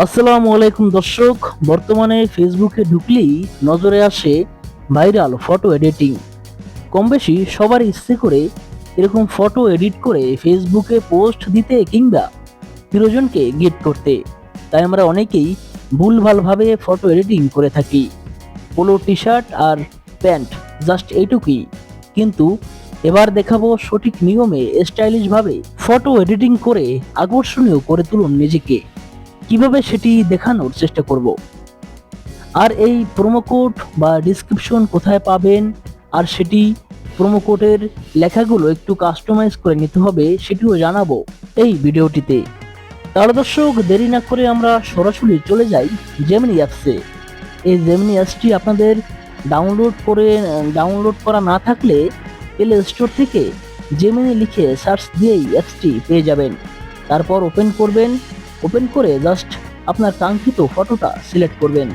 আসসালামু আলাইকুম দর্শক, বর্তমানে ফেসবুকে ঢুকলেই নজরে আসে ভাইরাল ফটো এডিটিং কম বেশি সবার ইচ্ছে করে এরকম ফটো এডিট করে ফেসবুকে পোস্ট দিতে কিংবা প্রিয়জনকে গিফট করতে। তাই আমরা অনেকেই ভুলভালভাবে ফটো এডিটিং করে থাকি। পোলো টি শার্ট আর প্যান্ট জাস্ট এইটুকুই। কিন্তু এবার দেখাবো সঠিক নিয়মে স্টাইলিশভাবে ফটো এডিটিং করে আকর্ষণীয় করে তুলুন নিজেকে। কীভাবে সেটি দেখানোর চেষ্টা করব? আর এই প্রোমো কোড বা ডিসক্রিপশন কোথায় পাবেন? আর সেটি প্রোমো কোডের লেখাগুলো একটু কাস্টমাইজ করে নিতে হবে, সেটিও জানাব এই ভিডিওটিতে। তাহলে দর্শক, দেরি না করে আমরা সরাসরি চলে যাই জেমিনি অ্যাপসে এই জেমিনি অ্যাপসটি আপনাদের ডাউনলোড করে ডাউনলোড করা না থাকলে প্লে স্টোর থেকে জেমিনি লিখে সার্চ দিয়েই অ্যাপসটি পেয়ে যাবেন। তারপর ওপেন করবেন। ওপেন করে জাস্ট আপনার কাঙ্ক্ষিত ফটোটা সিলেক্ট করবেন।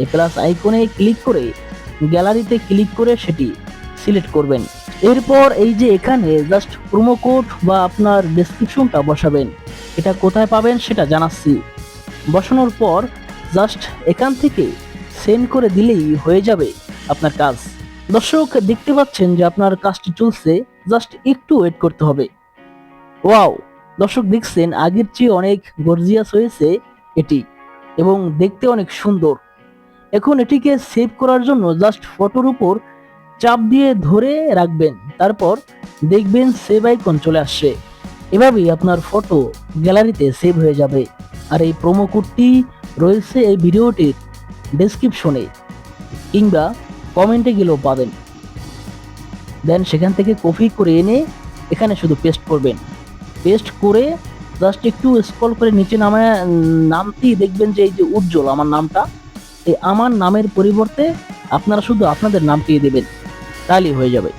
এই প্লাস আইকনে ক্লিক করে গ্যালারিতে ক্লিক করে সেটি সিলেক্ট করবেন। এরপর এই যে এখানে জাস্ট প্রোমো কোড বা আপনার ডেসক্রিপশনটা বসাবেন। এটা কোথায় পাবেন সেটা জানাচ্ছি। বসানোর পর জাস্ট এখান থেকে সেন্ড করে দিলেই হয়ে যাবে আপনার কাজ। দর্শক, দেখতে পাচ্ছেন যে আপনার কাজটি চলছে জাস্ট একটু ওয়েট করতে হবে। ওয়াও দর্শক দেখছেন, আগের চেয়ে অনেক গর্জিয়াস হয়েছে এটি এবং দেখতে অনেক সুন্দর। এখন এটিকে সেভ করার জন্য জাস্ট ফটোর উপর চাপ দিয়ে ধরে রাখবেন, তারপর দেখবেন সেভ আইকন চলে আসছে। এভাবেই আপনার ফটো গ্যালারিতে সেভ হয়ে যাবে। আর এই প্রোমো কোডটি রয়েছে এই ভিডিওটির ডেসক্রিপশনে কিংবা কমেন্টে গেলেও পাবেন। দেন সেখান থেকে কপি করে এনে এখানে শুধু পেস্ট করবেন। পেস্ট করে জাস্ট একটু স্ক্রল করে নিচে নামে, নামতেই দেখবেন যে এই যে উজ্জ্বল আমার নামটা, এই আমার নামের পরিবর্তে আপনারা শুধু আপনাদের নামটি দেবেন, তাহলেই হয়ে যাবে।